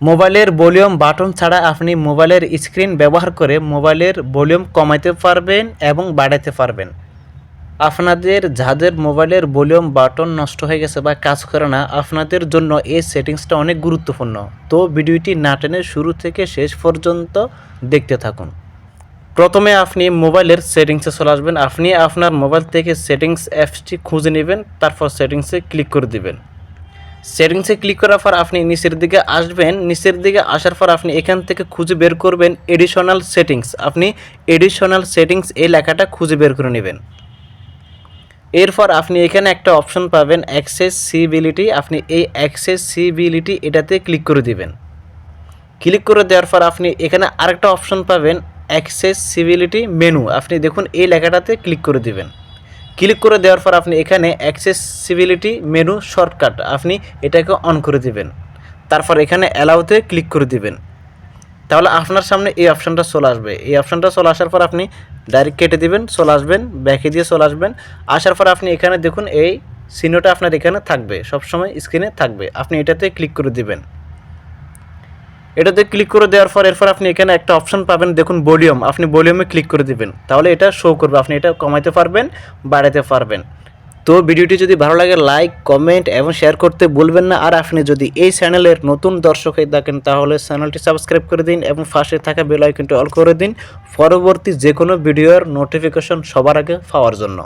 মোবাইলের volume button ছাড়া আপনি মোবাইলের স্ক্রিন ব্যবহার করে মোবাইলের ভলিউম কমাতে পারবেন এবং বাড়াতে পারবেন। আপনাদের যাদের মোবাইলের ভলিউম বাটন নষ্ট হয়ে গেছে বা কাজ করে না, আপনাদের জন্য এই সেটিংসটা অনেক গুরুত্বপূর্ণ। তো ভিডিওটি না টেনে শুরু থেকে শেষ পর্যন্ত দেখতে থাকুন। প্রথমে আপনি মোবাইলের সেটিংসে চলে আসবেন। আপনি আপনার মোবাইল থেকে সেটিংস অ্যাপসটি খুঁজে নেবেন, তারপর সেটিংসে ক্লিক করে দিবেন। সেটিংসে ক্লিক করার পর আপনি নিচের দিকে আসবেন। নিচের দিকে আসার পর আপনি এখান থেকে খুঁজে বের করবেন এডিশনাল সেটিংস আপনি এডিশনাল সেটিংস এই লেখাটা খুঁজে বের করে নেবেন। এরপর আপনি এখানে একটা অপশন পাবেন অ্যাক্সেসিবিলিটি আপনি এই অ্যাক্সেসিবিলিটি এটাতে ক্লিক করে দিবেন। ক্লিক করে দেওয়ার পর আপনি এখানে আরেকটা অপশন পাবেন অ্যাক্সেসিবিলিটি মেনু আপনি দেখুন এই লেখাটাতে ক্লিক করে দিবেন। ক্লিক করে দেওয়ার পর আপনি এখানে অ্যাক্সেসিবিলিটি মেনু শর্টকাট আপনি এটাকে অন করে দিবেন। তারপর এখানে অ্যালাউতে ক্লিক করে দিবেন। তাহলে আপনার সামনে এই অপশানটা চলে আসবে। এই অপশানটা চলে আসার পর আপনি ডাইরেক্ট কেটে দিবেন, চলে আসবেন ব্যাকে দিয়ে চলে আসবেন। আসার পর আপনি এখানে দেখুন এই চিহ্নটা আপনার এখানে থাকবে, সবসময় স্ক্রিনে থাকবে। আপনি এটাতে ক্লিক করে দিবেন। এটাতে ক্লিক করে দেওয়ার পর এরপর আপনি এখানে একটা অপশন পাবেন। দেখুন ভলিউম আপনি ভলিউমে ক্লিক করে দিবেন। তাহলে এটা শো করবে। আপনি এটা কমাইতে পারবেন বাড়াতে পারবেন। তো ভিডিওটি যদি ভালো লাগে লাইক কমেন্ট এবং শেয়ার করতে ভুলবেন না। আর আপনি যদি এই চ্যানেলের নতুন দর্শক হয়ে থাকেন, তাহলে চ্যানেলটি সাবস্ক্রাইব করে দিন এবং পাশে থাকা বেল আইকনটি অল করে দিন। পরবর্তী যে কোনো ভিডিওর নোটিফিকেশন সবার আগে পাওয়ার জন্য।